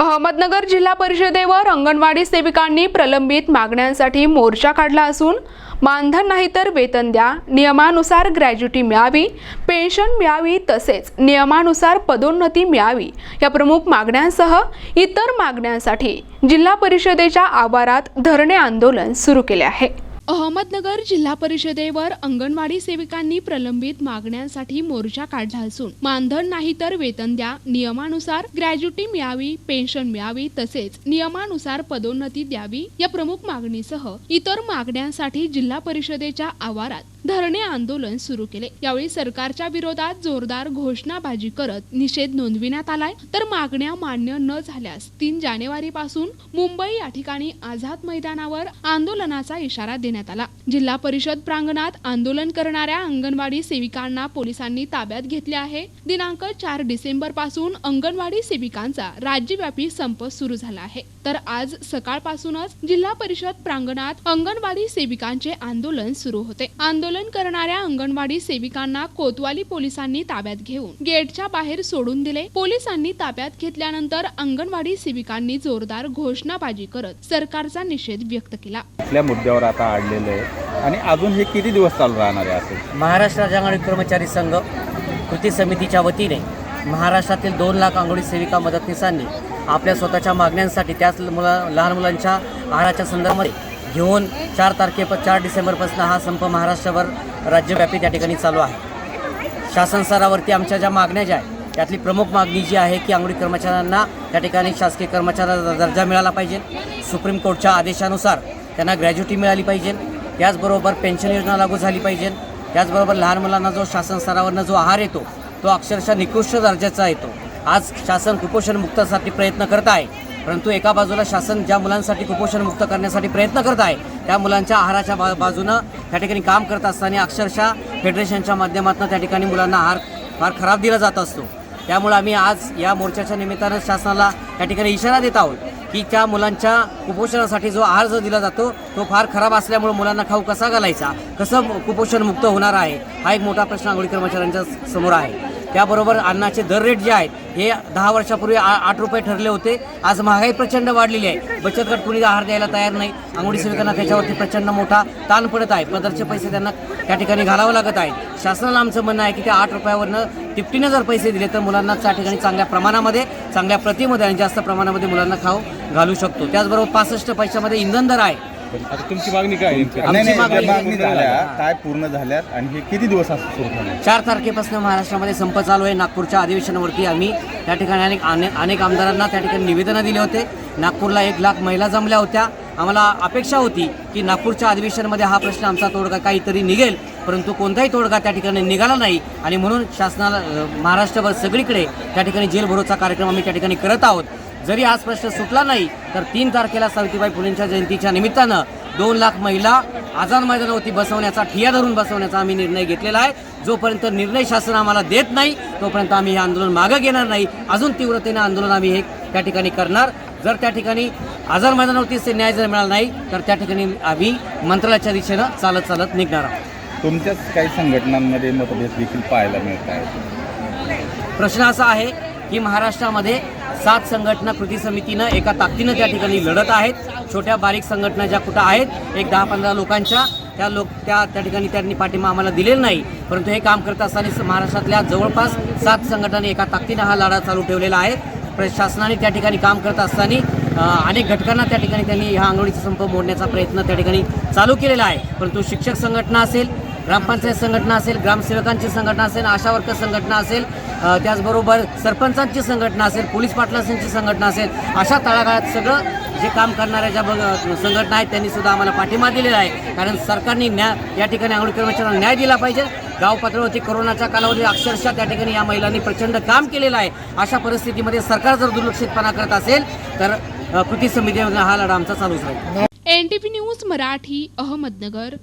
अहमदनगर जिल्हा परिषदेवर अंगणवाडी सेविकांनी प्रलंबित मागण्यांसाठी मोर्चा काढला असून मानधन नाही तर वेतन द्या नियमानुसार ग्रॅज्युटी मिळावी पेन्शन मिळावी तसेच नियमानुसार पदोन्नती मिळावी या प्रमुख मागण्यांसह इतर मागण्यांसाठी जिल्हा परिषदेच्या आवारात धरणे आंदोलन सुरू केले आहे. अहमदनगर जिल्हा परिषदेवर अंगणवाडी सेविकांनी प्रलंबित मागण्यांसाठी मोर्चा काढला असून मानधन नाही तर वेतन द्या नियमानुसार ग्रॅज्युटी मिळावी पेन्शन मिळावी तसेच नियमानुसार पदोन्नती द्यावी या प्रमुख मागणीसह इतर मागण्यांसाठी जिल्हा परिषदेच्या आवारात धरणे आंदोलन सुरू केले. यावेळी सरकारच्या विरोधात जोरदार घोषणाबाजी करत निषेध नोंदविण्यात आलाय. तर मागण्या मान्य न झाल्यास तीन जानेवारी पासून मुंबई या ठिकाणी आझाद मैदानावर आंदोलनाचा इशारा देण्यात आला. जिल्हा परिषद प्रांगणात आंदोलन करणाऱ्या अंगणवाडी सेविकांना पोलिसांनी ताब्यात घेतले आहे. दिनांक चार डिसेंबरपासून अंगणवाडी सेविकांचा राज्यव्यापी संप सुरू झाला आहे. तर आज सकाळपासूनच जिल्हा परिषद प्रांगणात अंगणवाडी सेविकांचे आंदोलन सुरू होते. आंदोलन करणाऱ्या अंगणवाडी सेविकांना कोतवाली पोलिसांनी ताब्यात घेऊन गेटच्या बाहेर सोडून दिले. पोलिसांनी ताब्यात घेतल्यानंतर अंगणवाडी सेविकांनी जोरदार घोषणाबाजी करत सरकारचा निषेध व्यक्त केला. कुठल्या मुद्द्यावर आता अडलेलं आहे? आणि अजून हे किती दिवस चालू राहणार आहे असं महाराष्ट्र राज्य अंगणवाडी कर्मचारी संघ कृती समितीच्या वतीने महाराष्ट्रातील दोन लाख अंगणवाडी सेविका मदतनीसांनी आपल्या स्वतःच्या मागण्यांसाठी त्याच मुला लहान मुलांच्या आहाराच्या संदर्भामध्ये घेऊन चार तारखे चार डिसेंबरपासून हा संप महाराष्ट्रभर राज्यव्यापी त्या ठिकाणी चालू आहे. शासन स्तरावरती आमच्या ज्या मागण्या ज्या आहेत त्यातली प्रमुख मागणी जी आहे की आंघोळी कर्मचाऱ्यांना त्या ठिकाणी शासकीय कर्मचाऱ्याचा दर्जा मिळाला पाहिजे. सुप्रीम कोर्टच्या आदेशानुसार त्यांना ग्रॅज्युटी मिळाली पाहिजे. त्याचबरोबर पेन्शन योजना लागू झाली पाहिजे. त्याचबरोबर लहान मुलांना जो शासन स्तरावरनं जो आहार येतो तो अक्षरशः निकृष्ट दर्जाचा येतो. आज शासन कुपोषणमुक्तासाठी प्रयत्न करत आहे. परंतु एका बाजूला शासन ज्या मुलांसाठी कुपोषणमुक्त करण्यासाठी प्रयत्न करत आहे त्या मुलांच्या आहाराच्या बा बाजूनं त्या ठिकाणी काम करत असताना अक्षरशः फेडरेशनच्या माध्यमातून त्या ठिकाणी मुलांना आहार फार खराब दिला जात असतो. त्यामुळे आम्ही आज या मोर्चाच्या निमित्तानं शासनाला त्या ठिकाणी इशारा देत आहोत की त्या मुलांच्या कुपोषणासाठी जो आहार जो दिला जातो तो फार खराब असल्यामुळे मुलांना खाऊ कसा घालायचा? कसं कुपोषण मुक्त होणार आहे? हा एक मोठा प्रश्न आंघोळी कर्मचाऱ्यांच्या समोर आहे. त्याबरोबर अन्नाचे दर रेट जे आहेत हे दहा वर्षापूर्वी आ आठ रुपये ठरले होते. आज महागाई प्रचंड वाढलेली आहे. बचत गट कुणी आहार द्यायला तयार नाही. अंगडी सेविकांना त्याच्यावरती प्रचंड मोठा ताण पडत आहे. पदरचे पैसे त्यांना त्या ठिकाणी घालावं लागत आहे. शासनाला आमचं म्हणणं आहे की त्या आठ रुपयावरनं तिपटीनं जर पैसे दिले तर मुलांना त्या ठिकाणी चांगल्या प्रमाणामध्ये चांगल्या प्रतीमध्ये आणि जास्त प्रमाणामध्ये मुलांना खाऊ घालू शकतो. त्याचबरोबर पासष्ट पैशामध्ये इंधन दर आहे. आता तुमची मागणी काय आहे नेमकी? नाही, नाही, मागणी- झाल्या काय पूर्ण झाल्यात आणि हे किती दिवस असं सुरू होणार चार तारखेपासून महाराष्ट्रामध्ये संप चालू आहे. नागपूरच्या अधिवेशनावरती आम्ही त्या ठिकाणी अनेक अनेक अनेक आमदारांना त्या ठिकाणी निवेदनं दिले होते. नागपूरला एक लाख महिला जमल्या होत्या. आम्हाला अपेक्षा होती की नागपूरच्या अधिवेशनामध्ये हा प्रश्न आमचा तोडगा काहीतरी निघेल परंतु कोणताही तोडगा त्या ठिकाणी निघाला नाही. आणि म्हणून शासनाला अ, महाराष्ट्रभर सगळीकडे त्या ठिकाणी जेल भरोचा कार्यक्रम आम्ही त्या ठिकाणी करत आहोत. जरी आज प्रश्न सुटला नाही तर तीन तारखेला सावित्रीबाई फुलेंच्या जयंतीच्या निमित्तानं दोन लाख महिला आझाद मैदानावरती बसवण्याचा ठिया धरून बसवण्याचा आम्ही निर्णय घेतलेला आहे. जोपर्यंत निर्णय शासन आम्हाला देत नाही तोपर्यंत आम्ही हे आंदोलन मागं घेणार नाही. अजून तीव्रतेने आंदोलन आम्ही हे त्या ठिकाणी करणार. जर त्या ठिकाणी आझाद मैदानावरती से न्याय जर मिळाला नाही तर त्या ठिकाणी आम्ही मंत्रालयाच्या दिशेनं चालत चालत निघणार आहोत. तुमच्याच काही संघटनांमध्ये मतभेद देखील पाहायला मिळत आहेत. प्रश्न असा आहे की महाराष्ट्रामध्ये सात संघटना कृती समितीनं एका ताकदीनं त्या ठिकाणी लढत आहेत. छोट्या बारीक संघटना ज्या कुठं आहेत एक दहा पंधरा लोकांच्या त्या लोक त्या त्या ठिकाणी त्यांनी पाठिंबा आम्हाला दिलेला नाही. परंतु हे काम करत असताना महाराष्ट्रातल्या जवळपास सात संघटनांनी एका ताकदीनं हा लढा चालू ठेवलेला आहे. प्रशासनाने त्या ठिकाणी काम करत असताना अनेक घटकांना त्या ठिकाणी त्यांनी ह्या आंघोळीचा संप मोडण्याचा प्रयत्न त्या ठिकाणी चालू केलेला आहे. परंतु शिक्षक संघटना असेल ग्रामपंचायत संघटना असेल ग्रामसेवकांची संघटना असेल आशा वर्कर संघटना असेल त्याचबरोबर सरपंचांची संघटना असेल पोलीस पाटलांची संघटना असेल अशा तळागाळात सगळं जे काम करणाऱ्या ज्या बघ संघटना आहेत त्यांनी सुद्धा आम्हाला पाठिंबा दिलेला आहे. कारण सरकारने न्याय या ठिकाणी अंगणवाडी कर्मचाऱ्यांना न्याय दिला पाहिजे. गाव पातळीवरती कोरोनाच्या कालावधी अक्षरशः त्या ठिकाणी या महिलांनी प्रचंड काम केलेलं आहे. अशा परिस्थितीमध्ये सरकार जर दुर्लक्षितपणा करत असेल तर कृती समिती हा लढा आमचा चालूच राहील. N news Marathi Ahmednagar.